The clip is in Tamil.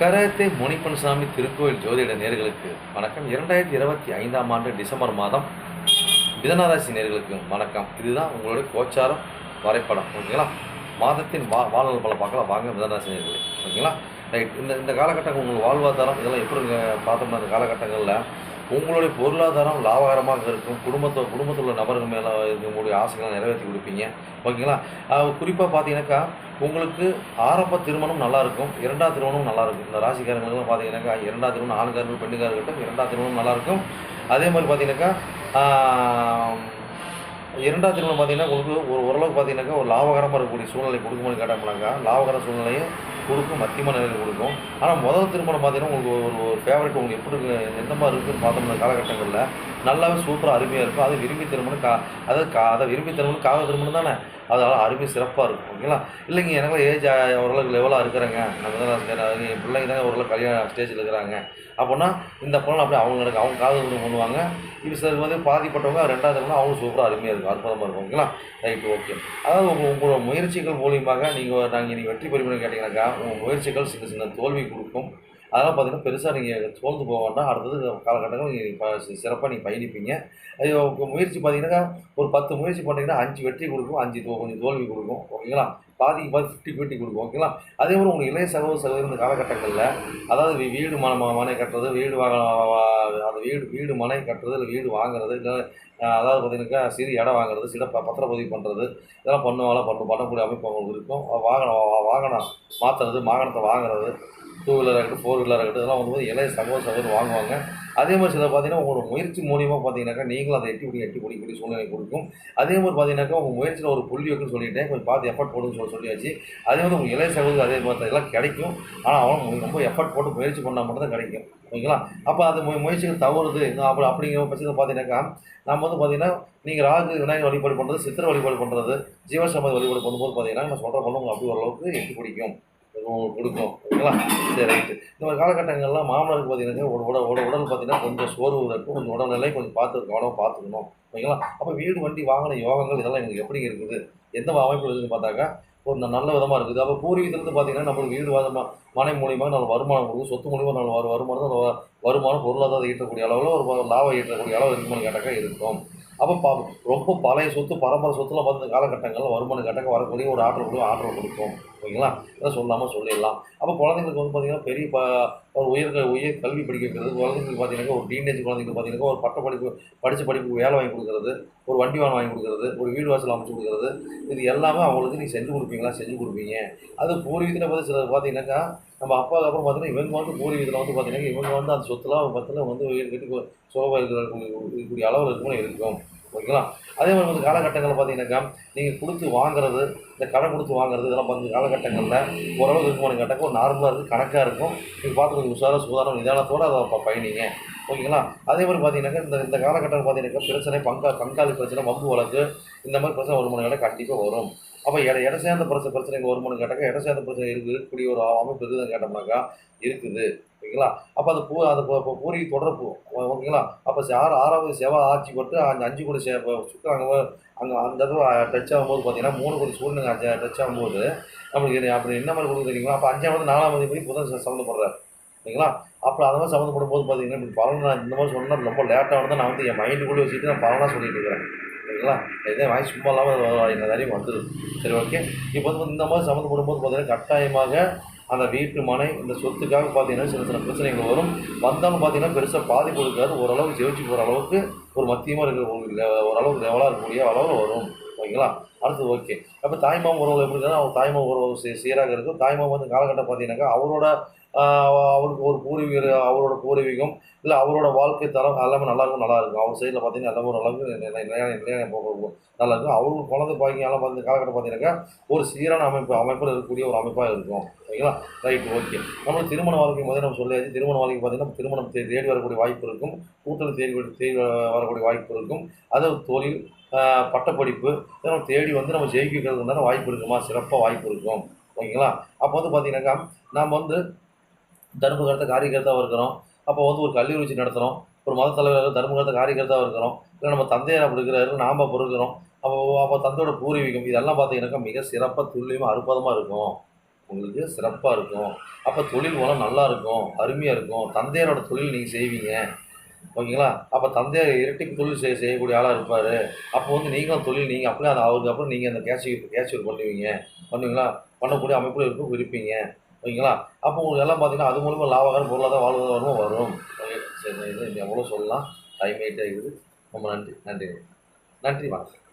கரத்தே முனிப்பன்சாமி திருக்கோயில் ஜோதிட நேர்களுக்கு வணக்கம். இரண்டாயிரத்தி இருபத்தி ஐந்தாம் ஆண்டு டிசம்பர் மாதம் மிதனராசி நேர்களுக்கு வணக்கம். இதுதான் உங்களுடைய கோச்சாரம் வரைபடம். ஓகேங்களா? மாதத்தின் வா வாழ்நாள் பல பார்க்கலாம். வாங்க மிதனராசி நேர்கள். ஓகேங்களா? ரைட். இந்த இந்த காலகட்டங்கள் உங்களுக்கு வாழ்வாதாரம் இதெல்லாம் எப்படி பார்த்தோம்னா இந்த காலகட்டங்களில் உங்களுடைய பொருளாதாரம் லாபகரமாக இருக்கும். குடும்பத்தை குடும்பத்தில் உள்ள நபர்கள் மேலே இருக்கக்கூடிய ஆசைகளை நிறைவேற்றி கொடுப்பீங்க. ஓகேங்களா? குறிப்பாக பார்த்தீங்கன்னாக்கா உங்களுக்கு ஆரம்ப திருமணம் நல்லாயிருக்கும் இரண்டாம் திருமணம் நல்லாயிருக்கும் இந்த ராசிக்காரங்களுக்குலாம் பார்த்தீங்கன்னாக்கா இரண்டாம் திருமணம் ஆண்காரர்கள் பெண்ணுக்காரர்கிட்ட இருக்கட்டும் இரண்டாம் திருமணம் நல்லாயிருக்கும் அதே மாதிரி பார்த்தீங்கன்னாக்கா இரண்டாவது இரண்டாம் திருமணம் பார்த்தீங்கன்னா உங்களுக்கு ஒரு ஓரளவுக்கு பார்த்தீங்கன்னாக்கா ஒரு லாபகரமாக இருக்கக்கூடிய சூழ்நிலை கொடுக்குமான்னு கேட்டோம்னாக்கா லாபகர சூழ்நிலையை கொடுக்கும் மத்தியமான நிலையில் கொடுக்கும். ஆனால் முதல் திருமணம் பார்த்தீங்கன்னா உங்களுக்கு ஒரு ஒரு ஃபேவரட் உங்களுக்கு எப்படி எந்த மாதிரி இருக்குதுன்னு பார்த்தோம்னா காலகட்டங்களில் நல்லாவே சூப்பராக அருமையாக இருக்கும். அது விரும்பி திருமணம் கா அதாவது கா அதை விரும்பி திருமணம் காக திருமணம் தானே? அதனால் அருமை சிறப்பாக இருக்கும் ஓகேங்களா? இல்லைங்க எனக்கு ஏஜ் ஓரளவுக்கு லெவலாக இருக்கிறேங்க. நம்ம தான் என் பிள்ளைங்க தான் ஓரளவுக்கு கல்யாண ஸ்டேஜில் இருக்கிறாங்க. அப்படின்னா இந்த பொண்ணு அப்படியே அவங்க எனக்கு அவங்க காதல் திருமணம் பண்ணுவாங்க. இது சில வந்து பாதிப்பட்டவங்க ரெண்டாவது திருமணம் அவங்களும் சூப்பராக அருமையாக இருக்கும் அற்புதமாக இருக்கும் ஓகேங்களா? Right okay. அதாவது உங்கள் உங்களோட முயற்சிகள் மூலியமாக நீங்கள் நாங்கள் நீங்கள் வெற்றி பெறுவீங்கன்னு கேட்டிங்கனாக்கா உங்கள் முயற்சிகள் சின்ன சின்ன தோல்வி கொடுக்கும். அதெல்லாம் பார்த்தீங்கன்னா பெருசாக நீங்கள் சோர்ந்து போக வேண்டாம். அடுத்தது காலகட்டங்கள் நீங்கள் சிறப்பாக நீங்கள் பயணிப்பீங்க. அது உங்கள் முயற்சி பார்த்தீங்கன்னா ஒரு பத்து முயற்சி பண்ணிங்கன்னா அஞ்சு வெற்றி கொடுக்கும் அஞ்சு தோ- கொஞ்சம் தோல்வி கொடுக்கும். ஓகேங்களா? பாதிக்கு பாதி ஃபிஃப்டி ஃபிஃப்டி கொடுக்கும். ஓகேங்களா? அதே மாதிரி உங்களுக்கு இளைய செலவு செலவு இந்த காலகட்டங்களில் அதாவது வீ- வீடு மன மனை கட்டுறது வீடு வாங்க அந்த வீடு வீடு மனை கட்டுறது இல்லை வீடு வாங்குறது இல்லை அதாவது பார்த்தீங்கன்னாக்கா சிறு இடம் வாங்குறது சில ப பத்திரப்பதிவு பண்ணுறது இதெல்லாம் பண்ணுவாங்களா? பண்ண பண்ணக்கூடிய அமைப்பு அவங்களுக்கு இருக்கும். வாகனம் வா- வாகனம் மாற்றுறது வாகனத்தை வாங்குறது டூ வீலராக இருக்கட்டும் ஃபோர் வீலராக இருக்கட்டும் இதெல்லாம் வந்து இளைய சகோதர சகோதரி வாங்குவாங்க. அதே மாதிரி சில பார்த்தீங்கன்னா உங்களோட முயற்சி மூலியமாக பார்த்தீங்கன்னாக்கா நீங்களும் அதை எட்டி பிடி எட்டி பிடிக்கக்கூடிய சூழ்நிலை கொடுக்கும். அதே மாதிரி பார்த்தீங்கன்னாக்கா உங்கள் முயற்சியில் ஒரு புள்ளி வைக்குன்னு சொல்லிட்டேன். கொஞ்சம் பார்த்து எஃபர்ட் போடுன்னு சொல்லி சொல்லியாச்சு. அதே மாதிரி உங்கள் இளைய சகோதரர் அதே மாதிரி எல்லாம் கிடைக்கும். ஆனால் அவன் ரொம்ப எஃபர்ட் போட்டு முயற்சி பண்ணால் மட்டும் தான் கிடைக்கும். ஓகேங்களா? அப்போ அது முயற்சிகள் தவறுது. அப்படி அப்படிங்கிற பட்சத்தில் பார்த்தீங்கன்னாக்கா நம்ம வந்து பார்த்தீங்கன்னா நீங்கள் ராகு விநாயகர் வழிபாடு பண்ணுறது சித்திரை வழிபாடு பண்ணுறது ஜீவசமாதி வழிபாடு பண்ணும்போது பார்த்தீங்கன்னா நான் சொல்கிற பண்ண உங்களுக்கு அப்படி ஓரளவுக்கு எட்டி பிடிக்கும். உங்களுக்கு கொடுக்கும். ஓகேங்களா சரி ரைட்டு. இந்த மாதிரி காலகட்டங்கள்லாம் மாமனருக்கு பார்த்தீங்கன்னா உட உடல் உடல் உடல் பார்த்தீங்கன்னா கொஞ்சம் சோர்வு இருக்கும் கொஞ்சம் உடல்நிலை கொஞ்சம் பார்த்து கவனம் பார்த்துக்கணும். ஓகேங்களா அப்போ வீடு வண்டி வாகன யோகங்கள் இதெல்லாம் எங்களுக்கு எப்படி இருக்குது? எந்த அமைப்பு இருக்குன்னு பார்த்தாக்கா ஒரு நல்ல விதமாக இருக்குது. அப்போ பூர்வீகத்துலேருந்து பார்த்தீங்கன்னா நம்மளுக்கு வீடு வாதமா மனை மூலியமாக நல்ல வருமானம் கொடுக்கும். சொத்து மூலியமாக நல்ல வரு வருமானம் நல்ல வருமானம் பொருளாதாரம் ஈட்டக்கூடிய அளவில் ஒரு லாபம் ஈட்டக்கூடிய அளவு இருக்குமான்னு கேட்டாக்கா இருக்கும். அப்போ பா ரொம்ப பழைய சொத்து பரம்பரை சொத்துலாம் பார்த்து காலகட்டங்களில் வருமானம் கேட்டாக்க வரக்கூடிய ஒரு ஆற்றல் கொடுக்கும் ஆற்றல் கொடுக்கும். ஓகேங்களா இதை சொல்லாமல் சொல்லிடலாம் அப்போ குழந்தைங்களுக்கு வந்து பார்த்திங்கன்னா பெரிய ப ஒரு உயர் உயர் கல்வி படிக்க வைக்கிறது குழந்தைங்களுக்கு பார்த்தீங்கன்னா ஒரு டீனேஜ் குழந்தைங்களுக்கு பார்த்தீங்கன்னா ஒரு பட்ட படிப்பு படித்த படிப்புக்கு வேலை வாங்கி கொடுக்குறது ஒரு வண்டி வாகனம் வாங்கி கொடுக்குறது ஒரு வீடு வாசல் அமைச்சு கொடுக்குறது இது எல்லாமே அவங்களுக்கு நீங்கள் செஞ்சு கொடுப்பீங்களா செஞ்சு கொடுப்பீங்க அது பூர்வீகத்தில் பார்த்து சிலர் பார்த்தீங்கன்னாக்கா நம்ம அப்பாவுக்கு அப்புறம் பார்த்தீங்கன்னா இவங்க வந்து பூர்வீகத்தில் வந்து பார்த்தீங்கன்னா இவங்க வந்து அந்த சொத்துலாம் பார்த்தீங்கன்னா வந்து உயிர் கட்டி சோபா இருக்கக்கூடிய அளவில் இருக்கும்னு இருக்கும் ஓகேங்களா? அதே மாதிரி வந்து காலகட்டங்களில் பார்த்தீங்கன்னாக்கா நீங்கள் கொடுத்து வாங்குறது இந்த கடன் கொடுத்து வாங்குறது இதெல்லாம் வந்து காலகட்டங்களில் ஓரளவுக்கு இருக்குமான்னு கேட்டாக்க ஒரு நார்மலாக இருக்குது கணக்காக இருக்கும். நீங்கள் பார்த்து கொஞ்சம் உஷாராக சுதாரம் நிதானத்தோடு அதை ப- பயணிங்க. ஓகேங்களா? அதே மாதிரி பார்த்தீங்கன்னாக்கா இந்த இந்த காலகட்டத்தில் பார்த்தீங்கன்னாக்கா பிரச்சனை பங்கா பங்காளி பிரச்சனை வம்பு வழக்கு இந்த மாதிரி பிரச்சனை வருமானம் கேட்டால் கண்டிப்பாக வரும். அப்போ இட இட சேர்ந்த பிரச்சனை பிரச்சனைங்க வருமானு கேட்டாக்கா இட சேர்ந்த பிரச்சனை இருக்கு. இருக்கக்கூடிய ஒரு அமைப்பு இருக்குதுன்னு கேட்டோம்னாக்கா இருக்குது. ஓகேங்களா? அப்போ அது பூ அது இப்போ பூ- பூரி தொடர்பு ஓகேங்களா? அப்போ ஆறு ஆறாவது செவ்வாய் ஆட்சி போட்டு அந்த அஞ்சு கோடி சே சுற்றுறாங்க அங்கே அந்த இடத்துல டச் ஆகும்போது பார்த்தீங்கன்னா மூணு கோடி சூழ்நிலை அஞ்சு டச் ஆகும்போது நம்மளுக்கு அப்படி என்ன மாதிரி கொடுக்குது தெரியுங்களா? அப்போ அஞ்சாவது நாலாவது படி புதன் ச- சம்மந்தப்படுறாரு. ஓகேங்களா? அப்புறம் அதை மாதிரி சம்மந்தப்படும் போது பார்த்தீங்கன்னா இப்படி பலன் இந்த மாதிரி சொன்னால் ரொம்ப லேட்டாக வந்து நான் வந்து என் மைண்டுக்குள்ளே வச்சுட்டு நான் பலனாக சொல்லிட்டு இருக்கிறேன். ஓகேங்களா இதே வாங்கி சும்மா இல்லாமல் இந்த நிறைய வந்துடும் சரி ஓகே. இப்போ வந்து இந்த மாதிரி சம்மந்தப்படும் போது பார்த்தீங்கன்னா கட்டாயமாக அந்த வீட்டு மனை இந்த சொத்துக்காக பார்த்தீங்கன்னா சில சில பிரச்சனைகள் வரும். வந்தாலும் பார்த்தீங்கன்னா பெருசாக பாதிப்பு இருக்காது ஓரளவுக்கு ஜெயிச்சு போகிற அளவுக்கு ஒரு மத்தியமாக இருக்கிற ஓரளவுக்கு லெவலாக இருக்கக்கூடிய அளவில் வரும். ஓகேங்களா? அடுத்து ஓகே. அப்போ தாய்மாமன் உறவு எப்படி இருக்குன்னா அவர் தாய்மாமன் உறவு சீ- சீராக இருக்கும் தாய்மாமன் வந்து காலகட்டம் பார்த்தீங்கன்னாக்கா அவரோட அவருக்கு ஒரு பூர்வீகர் அவரோட பூர்வீகம் இல்லை அவரோட வாழ்க்கை தரம் எல்லாமே நல்லா இருக்கும் நல்லா இருக்கும். அவர் சைடில் பார்த்தீங்கன்னா எல்லாமே ஒரு அளவுக்கு நிலையான நிலையான நல்லா இருக்கும். அவருக்கு குழந்தை பாக்கியம் எல்லாம் பார்த்து காலகட்டம் பார்த்தீங்கன்னாக்கா ஒரு சீரான அமைப்பு அமைப்பில் இருக்கக்கூடிய ஒரு அமைப்பாக இருக்கும். ஓகேங்களா ரைட் ஓகே. நம்ம திருமண வாழ்க்கை முதல்ல நம்ம சொல்லியாச்சு. திருமண வாழ்க்கை பார்த்தீங்கன்னா திருமணம் தே- தேடி வரக்கூடிய வாய்ப்பு இருக்கும். கூட்டணி தேடி தேடி வரக்கூடிய வாய்ப்பு இருக்கும். அது தொழில் பட்டப்படிப்பு தேடி தேடி வந்து நம்ம ஜெயிக்கிறதுக்கு வாய்ப்பு இருக்குமா? சிறப்பாக வாய்ப்பு இருக்கும். ஓகேங்களா? அப்போ வந்து பார்த்தீங்கன்னாக்கா நாம் வந்து தர்மகர்த்த காரியகர்த்தாவாக இருக்கிறோம். அப்போ வந்து ஒரு கல்லூரி வச்சு நடத்துகிறோம் ஒரு மத தலைவராக தர்மகர்த்த காரியகர்த்தாவாக இருக்கிறோம். இல்லை நம்ம தந்தையார் அப்படி இருக்கிறாரு நாம் அப்போ இருக்கிறோம். அப்போ அப்போ தந்தையோட பூர்வீகம் இதெல்லாம் பார்த்தீங்கன்னாக்கா மிக சிறப்பாக துல்லியமாக அற்புதமாக இருக்கும். உங்களுக்கு சிறப்பாக இருக்கும். அப்போ தொழில் வளம் நல்லா இருக்கும் அருமையாக இருக்கும். தந்தையரோட தொழில் நீங்கள் செய்வீங்க. ஓகேங்களா? அப்போ தந்தையார் இரட்டிப்பு தொழில் செய்ய செய்யக்கூடிய ஆளாக இருப்பார். அப்போ வந்து நீங்களும் தொழில் நீங்கள் அப்படியே அது அவருக்கு அப்புறம் நீங்கள் அந்த கேஷ் கேஷியர் பண்ணுவீங்க. பண்ணுவீங்களா? பண்ணக்கூடிய அமைப்பில் இருக்கும் இருப்பீங்க ஓகேங்களா? அப்போ உங்களுக்கு எல்லாம் பார்த்தீங்கன்னா அது மூலமாக லாபகரம் பொருளாதார வாழ்வாதாரமும் வரும். ஓகே சரி இது எவ்வளோ சொல்லலாம்? டைம் ஆகிட்டே இருக்குது ரொம்ப நன்றி நன்றி. நன்றி வணக்கம்.